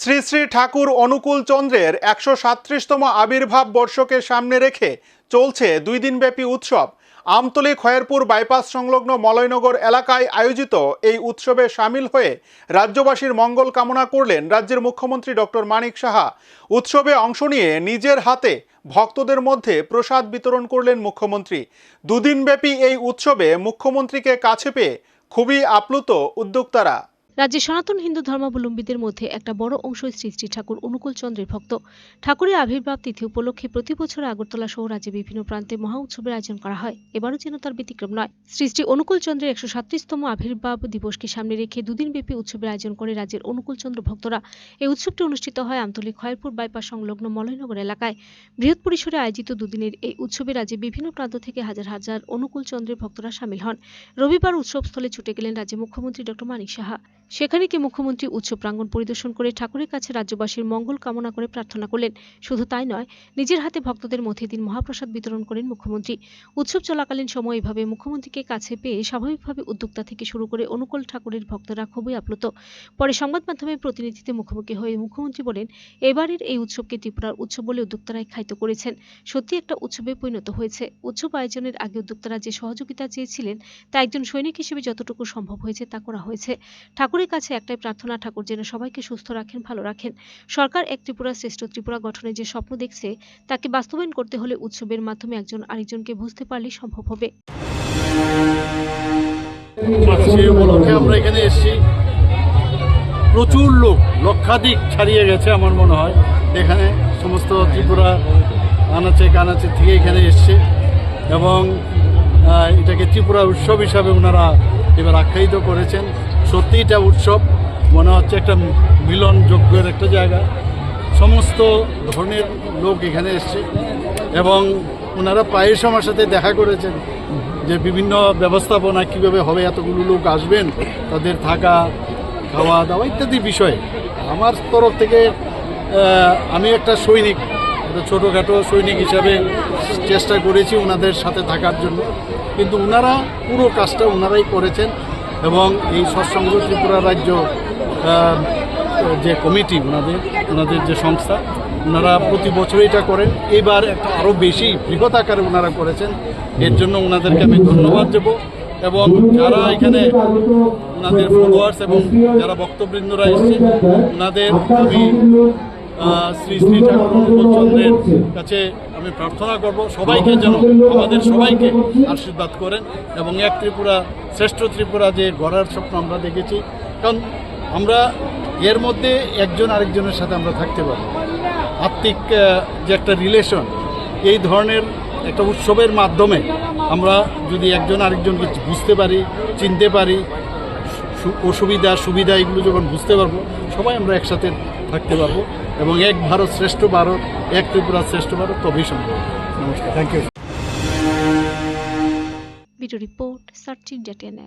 শ্রী শ্রী ঠাকুর অনুকূল চন্দ্রের একশো সাত্রিশতম আবির্ভাব বর্ষকে সামনে রেখে চলছে দুই দিনব্যাপী উৎসব। আমতলী খয়েরপুর বাইপাস সংলগ্ন মলয়নগর এলাকায় আয়োজিত এই উৎসবে সামিল হয়ে রাজ্যবাসীর মঙ্গল কামনা করলেন রাজ্যের মুখ্যমন্ত্রী ডক্টর মানিক সাহা। উৎসবে অংশ নিয়ে নিজের হাতে ভক্তদের মধ্যে প্রসাদ বিতরণ করলেন মুখ্যমন্ত্রী। দুদিনব্যাপী এই উৎসবে মুখ্যমন্ত্রীকে কাছে পেয়ে খুবই আপ্লুত উদ্যোক্তারা। রাজ্যে সনাতন হিন্দু ধর্মাবলম্বীদের মধ্যে একটা বড় অংশ শ্রী শ্রী ঠাকুর অনুকূল চন্দ্রের ভক্ত। ঠাকুরের আবির্ভাব তিথি উপলক্ষে প্রতি বছর আগরতলা সহ রাজ্যের বিভিন্ন প্রান্তে মহা উৎসবের আয়োজন করা হয়। এবারও যেন তার ব্যতিক্রম নয়। শ্রী শ্রী অনুকূল চন্দ্রের একশো সাতত্রিশতম আবির্ভাব দিবসকে সামনে রেখে দুদিনব্যাপী উৎসবের আয়োজন করে রাজ্যের অনুকূল চন্দ্র ভক্তরা। এই উৎসবটি অনুষ্ঠিত হয় আমতলী খয়েরপুর বাইপাস সংলগ্ন মলয়নগর এলাকায়। বৃহৎ পরিসরে আয়োজিত দুদিনের এই উৎসবে রাজ্যে বিভিন্ন প্রান্ত থেকে হাজার হাজার অনুকূল চন্দ্রের ভক্তরা সামিল হন। রবিবার উৎসবস্থলে ছুটে গেলেন রাজ্যের মুখ্যমন্ত্রী ডক্টর মানিক সাহা। সেখানে গিয়ে মুখ্যমন্ত্রী উৎসব প্রাঙ্গণ পরিদর্শন করে ঠাকুরের কাছে রাজ্যবাসীর মঙ্গল কামনা করে প্রার্থনা করলেন। শুধু তাই নয়, নিজের হাতে ভক্তদের মধ্যে দিন মহাপ্রসাদ বিতরণ করেন মুখ্যমন্ত্রী। উৎসব চলাকালীন সময় এভাবে মুখ্যমন্ত্রীকে কাছে পেয়ে স্বাভাবিকভাবে উদ্যোক্তা থেকে শুরু করে অনুকূল ঠাকুরের ভক্তরা খুবই আপ্লুত। পরে সংবাদ মাধ্যমের প্রতিনিধিতে মুখোমুখি হয়ে মুখ্যমন্ত্রী বলেন, এবারের এই উৎসবকে ত্রিপুরার উৎসব বলে উদ্যোক্তারাই খাইত করেছেন। সত্যি একটা উৎসবে পরিণত হয়েছে। উৎসব আয়োজনের আগে উদ্যোক্তারা যে সহযোগিতা চেয়েছিলেন, তা একজন সৈনিক হিসেবে যতটুকু সম্ভব হয়েছে তা করা হয়েছে। ঠাকুরের কাছে একটাই প্রার্থনা, ঠাকুর যেন সবাইকে সুস্থ রাখেন, ভালো রাখেন। সরকার এক ত্রিপুরা শ্রেষ্ঠ ত্রিপুরা গঠনের যে স্বপ্ন দেখছে, তাকে বাস্তবায়ন করতে হলে উৎসবের মাধ্যমে একজন আরেকজনকে বুঝতে পারলে সম্ভব হবে। এখানে এসেছি। প্রচুর লোক, লক্ষাধিক ছাড়িয়ে গেছে আমার মনে হয়। এখানে সমস্ত ত্রিপুরা আনাচে কানাচে থেকে এখানে এসছে এবং এটাকে ত্রিপুরা উৎসব হিসাবে ওনারা এবার আখ্যায়িত করেছেন। সত্যি এটা উৎসব। মনে হচ্ছে একটা মিলনযোগ্যের একটা জায়গা। সমস্ত ধরনের লোক এখানে এসছে এবং ওনারা প্রায়শ আমার সাথে দেখা করেছেন যে বিভিন্ন ব্যবস্থাপনা কীভাবে হবে, এতগুলো লোক আসবেন, তাদের থাকা, খাওয়া দাওয়া ইত্যাদি বিষয়ে। আমার তরফ থেকে আমি একটা সৈনিক, একটা ছোটোখাটো সৈনিক হিসাবে চেষ্টা করেছি ওনাদের সাথে থাকার জন্য। কিন্তু ওনারা পুরো কাজটা ওনারাই করেছেন। এবং এই সৎসঙ্গ ত্রিপুরা রাজ্য যে কমিটি, ওনাদের ওনাদের যে সংস্থা, ওনারা প্রতি বছর এটা করেন। এবার একটা আরও বেশি বৃহৎ আকারে ওনারা করেছেন। এর জন্য ওনাদেরকে আমি ধন্যবাদ দেব এবং যারা এখানে ওনাদের ফলোয়ার্স এবং যারা বক্তবৃন্দরা এসছে ওনাদের আমি শ্রী শ্রী ঠাকুর কাছে আমি প্রার্থনা করব। সবাইকে যেন আমাদের সবাইকে আশীর্বাদ করেন এবং এক ত্রিপুরা শ্রেষ্ঠ ত্রিপুরা যে গড়ার স্বপ্ন আমরা দেখেছি কারণ আমরা এর মধ্যে একজন আরেকজনের সাথে আমরা থাকতে পারব আত্মিক যে একটা রিলেশন এই ধরনের একটা উৎসবের মাধ্যমে আমরা যদি একজন আরেকজনকে বুঝতে পারি চিনতে পারি অসুবিধা সুবিধা এগুলো যখন বুঝতে পারব সবাই আমরা একসাথে থাকতে পারব। এবং এক ভারত শ্রেষ্ঠ ভারত এক ত্রিপুরা শ্রেষ্ঠ ভারত তবেই সম্ভব। নমস্কার। Thank you report search India ten